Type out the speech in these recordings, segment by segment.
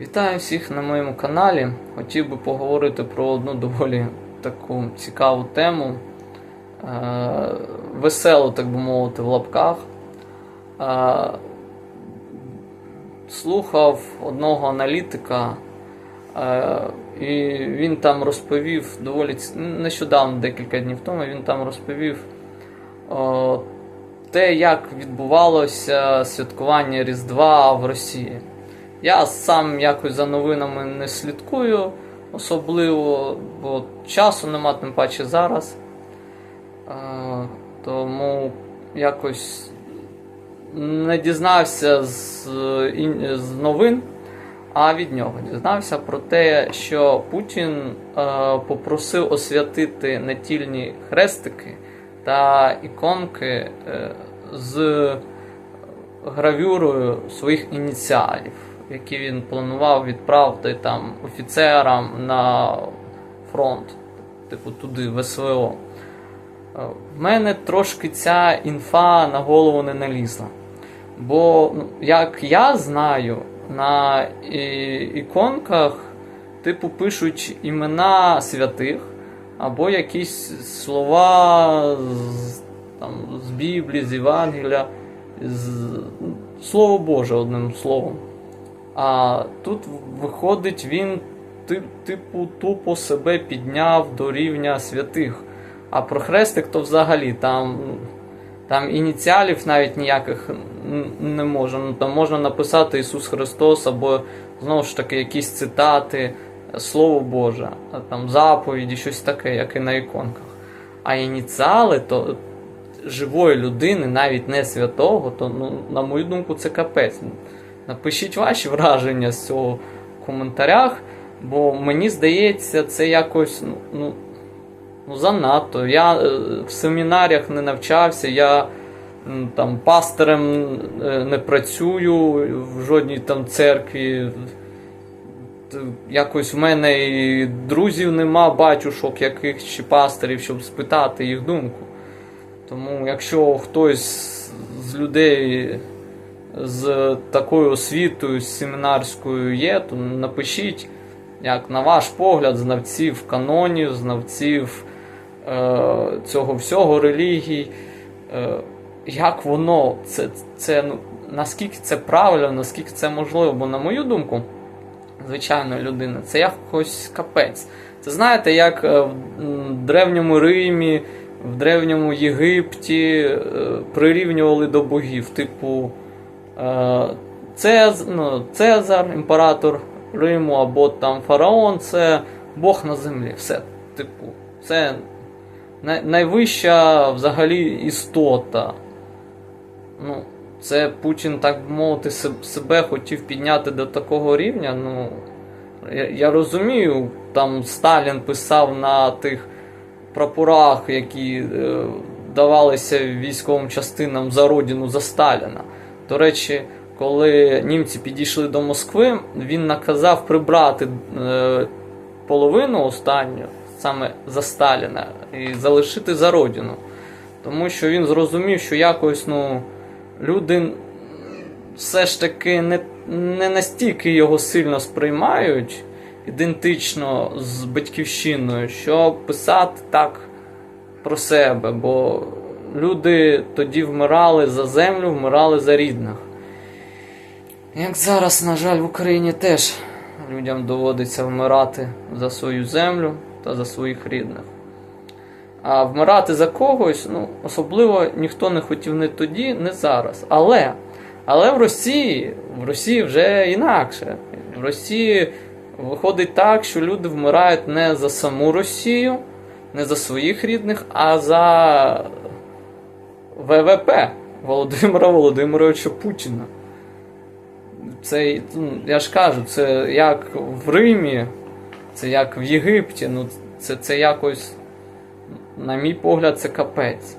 Вітаю всіх на моєму каналі. Хотів би поговорити про одну доволі таку цікаву тему. Е, веселу, так би мовити, в лапках. Е, слухав одного аналітика, е, і він там розповів доволі нещодавно, декілька днів тому, він там розповів о, те, як відбувалося святкування Різдва в Росії. Я сам якось за новинами не слідкую особливо, бо часу нема, тим паче зараз. Е, Тому якось не дізнався з, з новин, а від нього дізнався про те, що Путін е, попросив освятити натільні хрестики та іконки е, з гравюрою своїх ініціалів, які він планував відправити там офіцерам на фронт, типу туди, в СВО. Е, В мене трошки ця інфа на голову не налізла. Бо, ну, як я знаю, на іконках, типу, пишуть імена святих або якісь слова з, там, з Біблії, з Євангелія, з, ну, Слово Боже, одним словом. А тут виходить, він ти- типу тупо себе підняв до рівня святих. А про хрестик то взагалі там, там ініціалів навіть ніяких не можна. Ну, там можна написати Ісус Христос або знову ж таки якісь цитати, Слово Боже, там заповіді, щось таке, як і на іконках. А ініціали то живої людини, навіть не святого, то, ну, на мою думку, це капець. Напишіть ваші враження з цього в коментарях, бо мені здається, це якось ну, ну, ну занадто. Я е, в семінаріях не навчався, я там пастирем е, не працюю в жодній там церкві. Якось в мене і друзів нема, батюшок яких чи пастирів, щоб спитати їх думку. Тому якщо хтось з людей з такою освітою, семінарською є, то напишіть, як на ваш погляд, знавців канонів, знавців е, цього всього релігій, е, як воно, це, це, ну, наскільки це правильно, наскільки це можливо, бо на мою думку, звичайної людини, це якось капець. Це знаєте, як е, в древньому Римі, в древньому Єгипті е, прирівнювали до богів, типу Цезар, імператор Риму, або там фараон це Бог на землі. Все. Типу, це найвища взагалі істота. Ну, це Путін, так би мовити, себе хотів підняти до такого рівня. Ну, я, я розумію, там Сталін писав на тих прапорах, які е, давалися військовим частинам за родину за Сталіна. До речі, коли німці підійшли до Москви, він наказав прибрати е, половину останню саме за Сталіна і залишити за родину. Тому що він зрозумів, що якось ну, люди все ж таки не, не настільки його сильно сприймають ідентично з батьківщиною, що писати так про себе, бо люди тоді вмирали за землю, вмирали за рідних. Як зараз, на жаль, в Україні теж людям доводиться вмирати за свою землю та за своїх рідних. А вмирати за когось, ну, особливо ніхто не хотів не тоді, не зараз. Але, але в Росії, в Росії вже інакше. В Росії виходить так, що люди вмирають не за саму Росію, не за своїх рідних, а за ВВП Володимира Володимировича Путіна. Це, ну, я ж кажу, це як в Римі, це як в Єгипті. Ну, це, це якось, на мій погляд, це капець.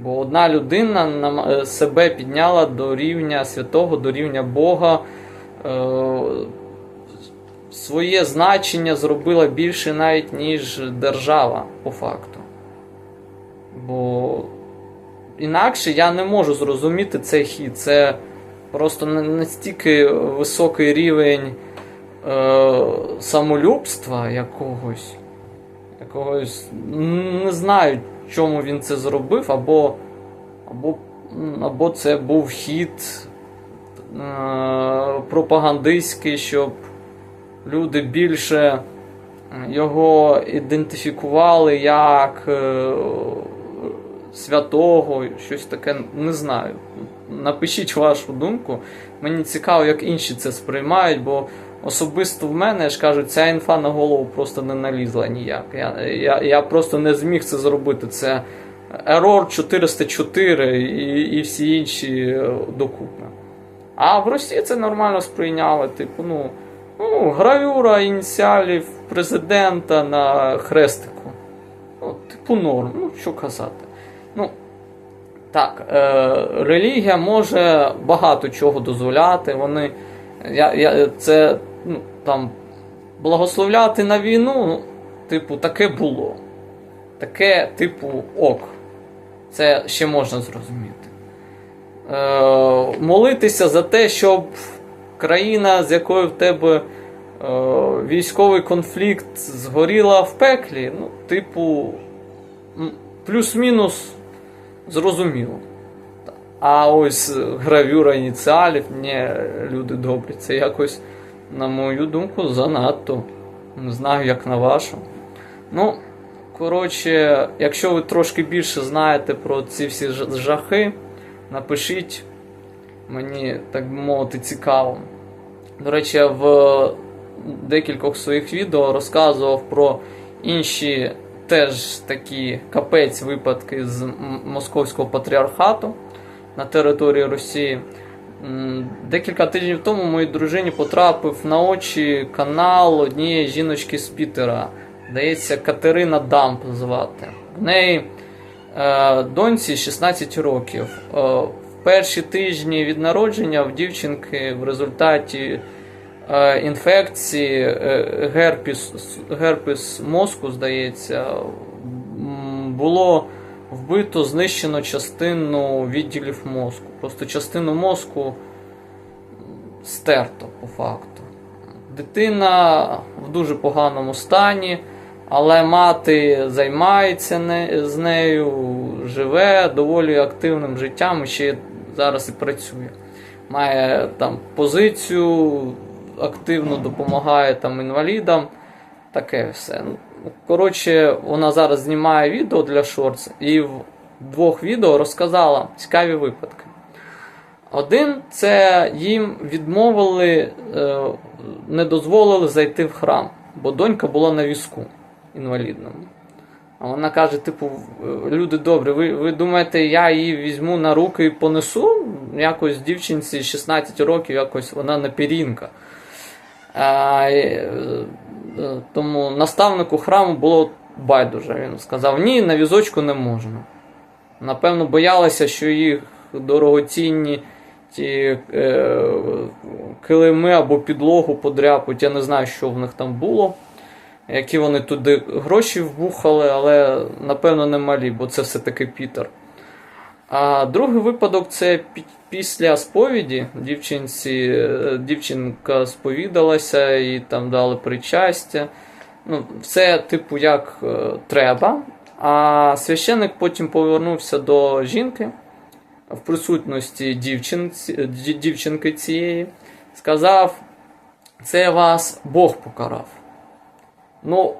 Бо одна людина е, себе підняла до рівня святого, до рівня Бога. Е, своє значення зробила більше навіть, ніж держава, по факту. Бо інакше я не можу зрозуміти цей хід. Це просто на- настільки високий рівень е, самолюбства якогось. Якогось. Не знаю, чому він це зробив, або, або, або це був хід е, пропагандистський, щоб люди більше його ідентифікували як е, святого, щось таке, не знаю. Напишіть вашу думку. Мені цікаво, як інші це сприймають, бо особисто в мене, я ж кажу, ця інфа на голову просто не налізла ніяк. Я, я, я просто не зміг це зробити. Це Error 404 і, і всі інші е, докупи. А в Росії це нормально сприйняли. Типу, ну, ну гравюра ініціалів президента на хрестику. Ну, типу норм, ну що казати. Ну, так, е, релігія може багато чого дозволяти. Вони, я, я, це, ну, там, благословляти на війну, ну, типу, таке було. Таке, типу, ок. Це ще можна зрозуміти. Е, молитися за те, щоб країна, з якою в тебе е, військовий конфлікт згоріла в пеклі, ну, типу, плюс-мінус зрозуміло. А ось гравюра ініціалів, ні, люди добрі, це якось, на мою думку, занадто. Не знаю, як на вашу. Ну, коротше, якщо ви трошки більше знаєте про ці всі жахи, напишіть. Мені, так би мовити, цікаво. До речі, в декількох своїх відео розказував про інші теж такі капець випадки з московського патріархату на території Росії. Декілька тижнів тому моїй дружині потрапив на очі канал однієї жіночки з Пітера. Здається, Катерина Дамп звати. В неї е, доньці 16 років. Е, в перші тижні від народження в дівчинки в результаті інфекції е, герпіс, мозку, здається, було вбито, знищено частину відділів мозку. Просто частину мозку стерто по факту. Дитина в дуже поганому стані, але мати займається не- з нею, живе доволі активним життям і ще зараз і працює. Має там позицію, активно допомагає там інвалідам. Таке все. Ну, Коротше, вона зараз знімає відео для шортс і в двох відео розказала цікаві випадки. Один це їм відмовили, е, не дозволили зайти в храм, бо донька була на візку інвалідному. А вона каже: типу, «Е, люди добрі, ви, ви думаєте, я її візьму на руки і понесу? Якось дівчинці 16 років, якось вона не пірінка. Е, е, тому наставнику храму було байдуже. Він сказав: ні, на візочку не можна. Напевно, боялися, що їх дорогоцінні ті е, килими або підлогу подряпуть. Я не знаю, що в них там було. Які вони туди гроші вбухали, але напевно не малі, бо це все-таки Пітер. А другий випадок це після сповіді. Дівчинці, е, дівчинка сповідалася і там дали причастя. Ну, все, типу, як е, треба. А священник потім повернувся до жінки в присутності дівчинці, дівчинки цієї, сказав: це вас Бог покарав. Ну,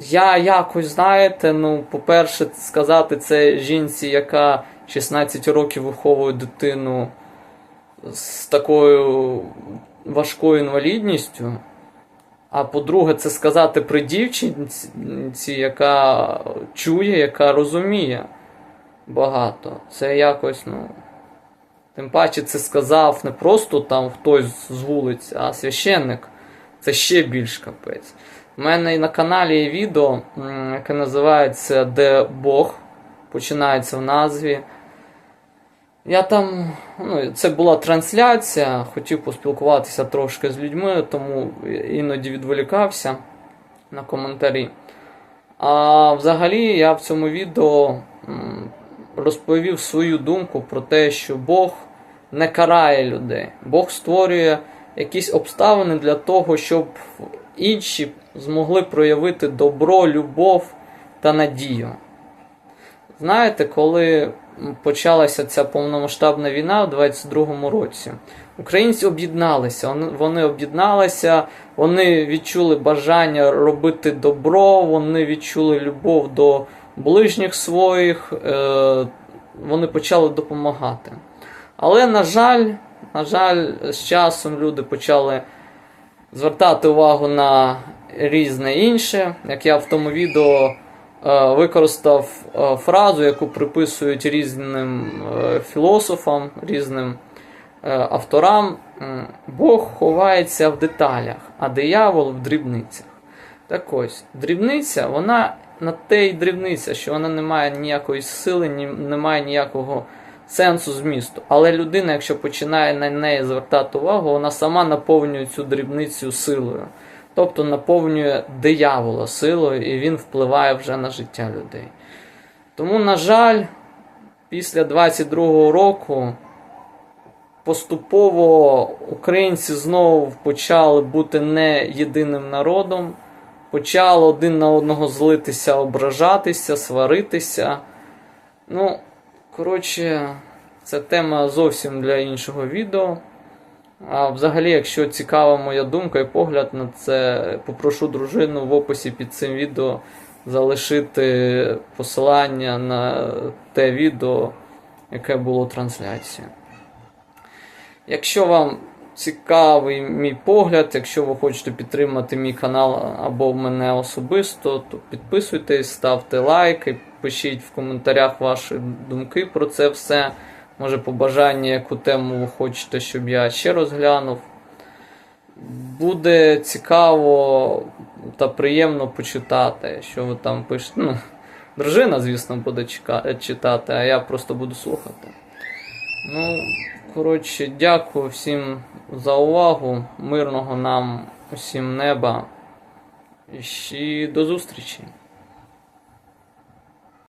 я якось, знаєте, ну, по-перше, сказати це жінці, яка 16 років виховує дитину з такою важкою інвалідністю. А по-друге, це сказати при дівчинці, яка чує, яка розуміє багато. Це якось, ну. Тим паче це сказав не просто там хтось з вулиць, а священник. Це ще більш капець. У мене і на каналі є відео, яке називається Де Бог. Починається в назві. Я там, ну, це була трансляція, хотів поспілкуватися трошки з людьми, тому іноді відволікався на коментарі. А взагалі я в цьому відео розповів свою думку про те, що Бог не карає людей. Бог створює якісь обставини для того, щоб інші змогли проявити добро, любов та надію. Знаєте, коли почалася ця повномасштабна війна у 22-му році, українці об'єдналися. Вони- Вони об'єдналися, вони відчули бажання робити добро, вони відчули любов до ближніх своїх, е, вони почали допомагати. Але, на жаль, на жаль, з часом люди почали звертати увагу на різне інше. Як я в тому відео е, використав е, фразу, яку приписують різним е, філософам, різним авторам. Бог ховається в деталях, а диявол в дрібницях. Так ось, дрібниця, вона на те й дрібниця, що вона не має ніякої сили, не має ніякого сенсу змісту. Але людина, якщо починає на неї звертати увагу, вона сама наповнює цю дрібницю силою. Тобто наповнює диявола силою, і він впливає вже на життя людей. Тому, на жаль, після 22-го року поступово українці знову почали бути не єдиним народом, почали один на одного злитися, ображатися, сваритися. Ну, коротше, це тема зовсім для іншого відео. А взагалі, якщо цікава моя думка і погляд на це, попрошу дружину в описі під цим відео залишити посилання на те відео, яке було трансляцією. Якщо вам цікавий мій погляд, якщо ви хочете підтримати мій канал або мене особисто, то підписуйтесь, ставте лайки, пишіть в коментарях ваші думки про це все. Може, побажання, яку тему ви хочете, щоб я ще розглянув. Буде цікаво та приємно почитати, що ви там пишете. Ну, дружина, звісно, буде читати, а я просто буду слухати. Ну, коротше, дякую всім за увагу. Мирного нам усім неба. І до зустрічі!